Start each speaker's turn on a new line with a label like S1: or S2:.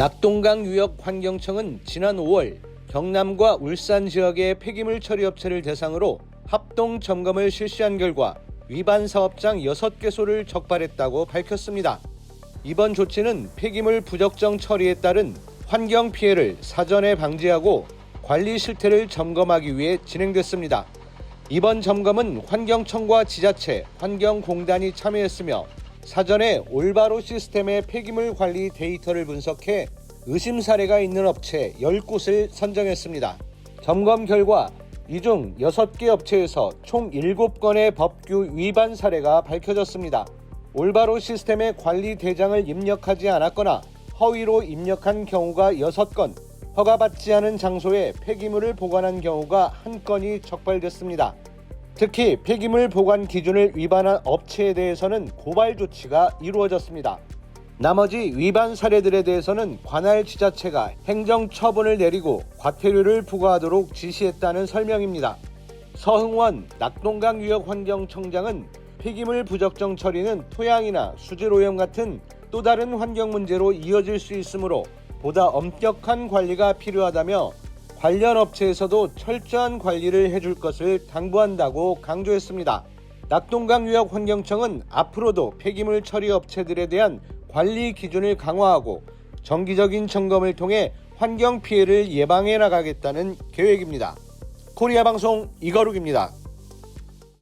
S1: 낙동강 유역 환경청은 지난 5월 경남과 울산 지역의 폐기물 처리 업체를 대상으로 합동 점검을 실시한 결과 위반 사업장 6개소를 적발했다고 밝혔습니다. 이번 조치는 폐기물 부적정 처리에 따른 환경 피해를 사전에 방지하고 관리 실태를 점검하기 위해 진행됐습니다. 이번 점검은 환경청과 지자체, 환경공단이 참여했으며 사전에 올바로 시스템의 폐기물 관리 데이터를 분석해 의심 사례가 있는 업체 10곳을 선정했습니다. 점검 결과 이 중 6개 업체에서 총 7건의 법규 위반 사례가 밝혀졌습니다. 올바로 시스템의 관리 대장을 입력하지 않았거나 허위로 입력한 경우가 6건, 허가받지 않은 장소에 폐기물을 보관한 경우가 1건이 적발됐습니다. 특히 폐기물 보관 기준을 위반한 업체에 대해서는 고발 조치가 이루어졌습니다. 나머지 위반 사례들에 대해서는 관할 지자체가 행정 처분을 내리고 과태료를 부과하도록 지시했다는 설명입니다. 서흥원 낙동강 유역 환경청장은 폐기물 부적정 처리는 토양이나 수질 오염 같은 또 다른 환경 문제로 이어질 수 있으므로 보다 엄격한 관리가 필요하다며 관련 업체에서도 철저한 관리를 해줄 것을 당부한다고 강조했습니다. 낙동강 유역 환경청은 앞으로도 폐기물 처리 업체들에 대한 관리 기준을 강화하고 정기적인 점검을 통해 환경 피해를 예방해 나가겠다는 계획입니다. 코리아 방송 이거룩입니다.